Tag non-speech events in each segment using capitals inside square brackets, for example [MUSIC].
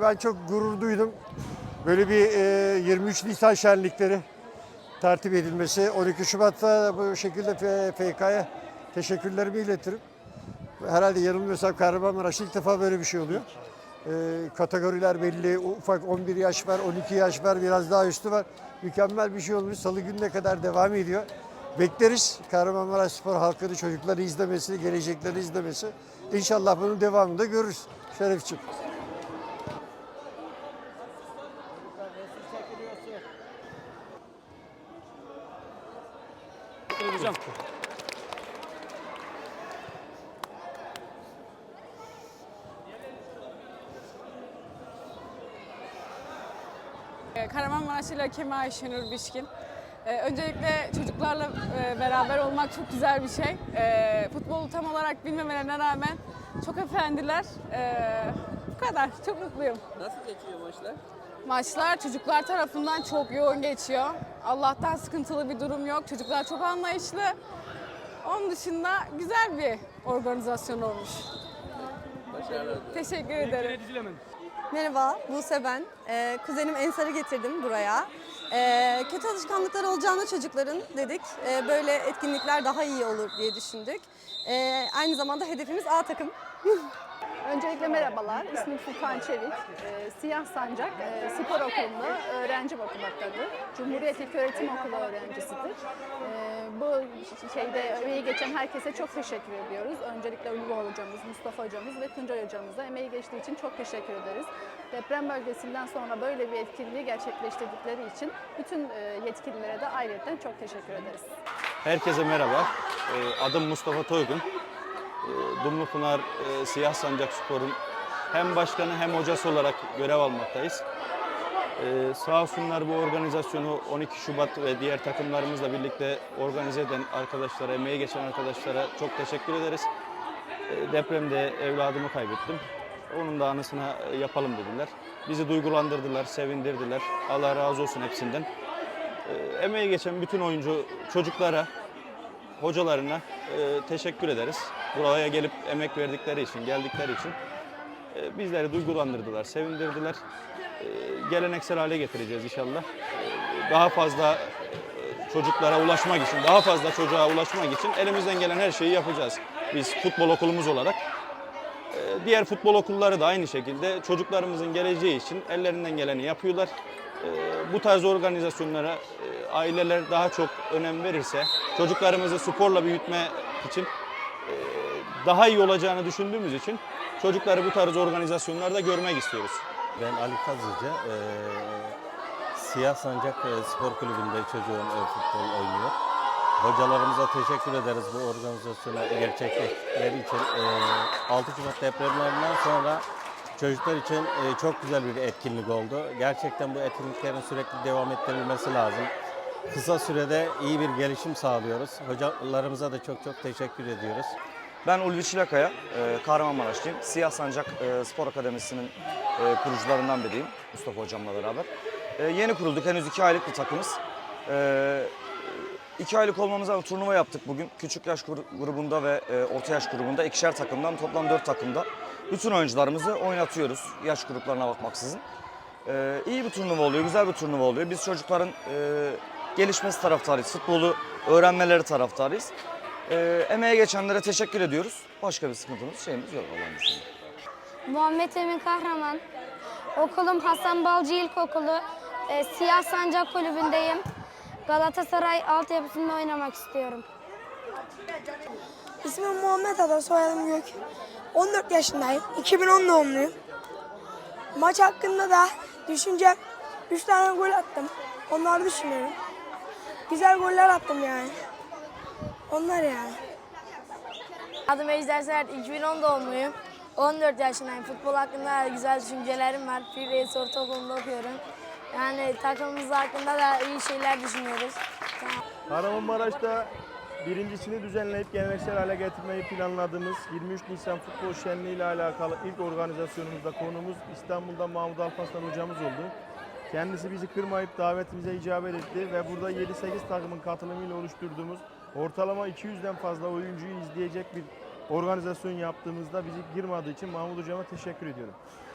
Ben çok gurur duydum. Böyle bir e, 23 Nisan şenlikleri tertip edilmesi. 12 Şubat'ta bu şekilde FK'ya teşekkürlerimi iletirim. Herhalde yanılmıyorsam Kahramanmaraş'ta ilk defa böyle bir şey oluyor. E, kategoriler belli. Ufak 11 yaş var, 12 yaş var, biraz daha üstü var. Mükemmel bir şey olmuş. Salı gününe kadar devam ediyor. Bekleriz Kahramanmaraş Spor halkını, çocukları izlemesi, gelecekleri izlemesi. İnşallah bunun devamında görürüz. Şerefçim. Hocam. Ee, Kahramanmaraşlı Kemal Ayşenur Bişkin. Ee, Öncelikle çocuklarla e, beraber olmak çok güzel bir şey. Ee, Futbolu tam olarak bilmemelerine rağmen çok efendiler. Bu kadar. Çok mutluyum. Nasıl geçiyor maçlar? Maçlar çocuklar tarafından çok yoğun geçiyor. Allah'tan sıkıntılı bir durum yok. Çocuklar çok anlayışlı. Onun dışında güzel bir organizasyon olmuş. Başarılar. Teşekkür ederim. Merhaba, Buse ben. Ee, kuzenim Ensar'ı getirdim buraya. Ee, kötü alışkanlıklar olacağını çocukların dedik. Ee, böyle etkinlikler daha iyi olur diye düşündük. Ee, aynı zamanda hedefimiz A takım. [LAUGHS] Öncelikle merhabalar. İsmim Sultan Çevik. Ee, Siyah Sancak e, Spor Okulu'nda öğrenci bakılmaktadır. Cumhuriyet İlköğretim Okulu öğrencisidir. Ee, bu şeyde emeği geçen herkese çok teşekkür ediyoruz. Öncelikle Ulu hocamız, Mustafa hocamız ve Tuncay hocamıza emeği geçtiği için çok teşekkür ederiz. Deprem bölgesinden sonra böyle bir etkinliği gerçekleştirdikleri için bütün e, yetkililere de ayrıca çok teşekkür ederiz. Herkese merhaba. Ee, Adım Mustafa Toygun. Ee, Dumlupınar e, Siyah Sancak Spor'un hem başkanı hem hocası olarak görev almaktayız. Ee, Sağ olsunlar bu organizasyonu 12 Şubat ve diğer takımlarımızla birlikte organize eden arkadaşlara, emeği geçen arkadaşlara çok teşekkür ederiz. Ee, Depremde evladımı kaybettim. Onun da anısına e, yapalım dediler. Bizi duygulandırdılar, sevindirdiler. Allah razı olsun hepsinden. Ee, emeği geçen bütün oyuncu çocuklara, hocalarına e, teşekkür ederiz. Buraya gelip emek verdikleri için, geldikleri için e, bizleri duygulandırdılar, sevindirdiler. E, geleneksel hale getireceğiz inşallah. E, daha fazla e, çocuklara ulaşmak için, daha fazla çocuğa ulaşmak için elimizden gelen her şeyi yapacağız. Biz futbol okulumuz olarak. E, Diğer futbol okulları da aynı şekilde çocuklarımızın geleceği için ellerinden geleni yapıyorlar. E, Bu tarz organizasyonlara e, aileler daha çok önem verirse, çocuklarımızı sporla büyütme için e, daha iyi olacağını düşündüğümüz için çocukları bu tarz organizasyonlarda görmek istiyoruz. Ben Ali Kazıcı. Eee Siyah Sancak e, Spor Kulübü'nde çocuğum e, futbol oynuyor. Hocalarımıza teşekkür ederiz bu organizasyonu gerçekleştikleri için. Eee 6 Şubat depremlerinden sonra çocuklar için e, çok güzel bir etkinlik oldu. Gerçekten bu etkinliklerin sürekli devam ettirilmesi lazım. Kısa sürede iyi bir gelişim sağlıyoruz. Hocalarımıza da çok çok teşekkür ediyoruz. Ben Ulvi Çilakaya, e, Kahramanmaraşlıyım. Siyah Sancak e, Spor Akademisi'nin e, kurucularından biriyim Mustafa Hocam'la beraber. Yeni kurulduk, henüz iki aylık bir takımız. E, iki aylık olmamıza turnuva yaptık bugün. Küçük yaş gru- grubunda ve orta yaş grubunda ikişer takımdan toplam dört takımda. Bütün oyuncularımızı oynatıyoruz yaş gruplarına bakmaksızın. E, iyi bir turnuva oluyor, güzel bir turnuva oluyor. Biz çocukların e, gelişmesi taraftarıyız, futbolu öğrenmeleri taraftarıyız. Ee, emeğe geçenlere teşekkür ediyoruz. Başka bir sıkıntımız, şeyimiz yok Allah'ın izniyle. Muhammed Emin Kahraman. Okulum Hasan Balcı İlkokulu. Ee, Siyah Sancak Kulübü'ndeyim. Galatasaray altyapısında oynamak istiyorum. İsmim Muhammed Ada, soyadım Gök. 14 yaşındayım. 2010 doğumluyum. Maç hakkında da düşüncem 3 tane gol attım. Onları düşünüyorum. Güzel goller attım yani. Onlar yani. Adım Ejder Sert, 2010 doğumluyum. 14 yaşındayım. Futbol hakkında güzel düşüncelerim var. Bir Reis Ortaokulu'nda okuyorum. Yani takımımız hakkında da iyi şeyler düşünüyoruz. Kahramanmaraş'ta birincisini düzenleyip geleneksel hale getirmeyi planladığımız 23 Nisan Futbol Şenliği ile alakalı ilk organizasyonumuzda konumuz İstanbul'da Mahmut Alparslan hocamız oldu. Kendisi bizi kırmayıp davetimize icabet etti ve burada 7-8 takımın katılımıyla oluşturduğumuz ortalama 200'den fazla oyuncuyu izleyecek bir organizasyon yaptığımızda bizi girmadığı için Mahmut hocama teşekkür ediyorum.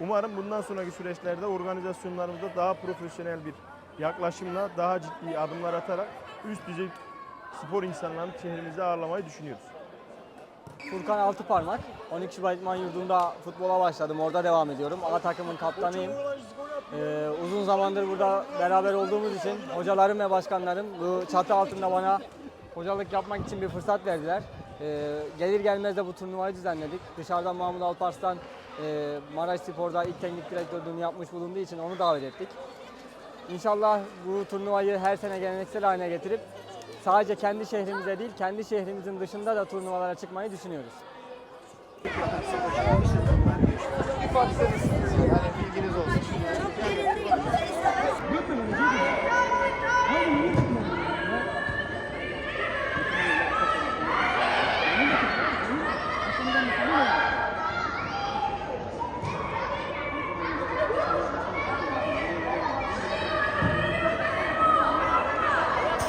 Umarım bundan sonraki süreçlerde organizasyonlarımızda daha profesyonel bir yaklaşımla daha ciddi adımlar atarak üst düzey spor insanlarını şehrimizde ağırlamayı düşünüyoruz. Furkan Altıparmak. 12 Şubat İdman Yurdu'nda futbola başladım. Orada devam ediyorum. A takımın kaptanıyım. Ee, uzun zamandır burada beraber olduğumuz için hocalarım ve başkanlarım bu çatı altında bana hocalık yapmak için bir fırsat verdiler. Ee, gelir gelmez de bu turnuvayı düzenledik. Dışarıdan Mahmut Alparslan e, Maraş Spor'da ilk teknik direktörlüğünü yapmış bulunduğu için onu davet ettik. İnşallah bu turnuvayı her sene geleneksel haline getirip sadece kendi şehrimize değil, kendi şehrimizin dışında da turnuvalara çıkmayı düşünüyoruz.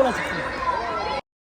চলে আসছে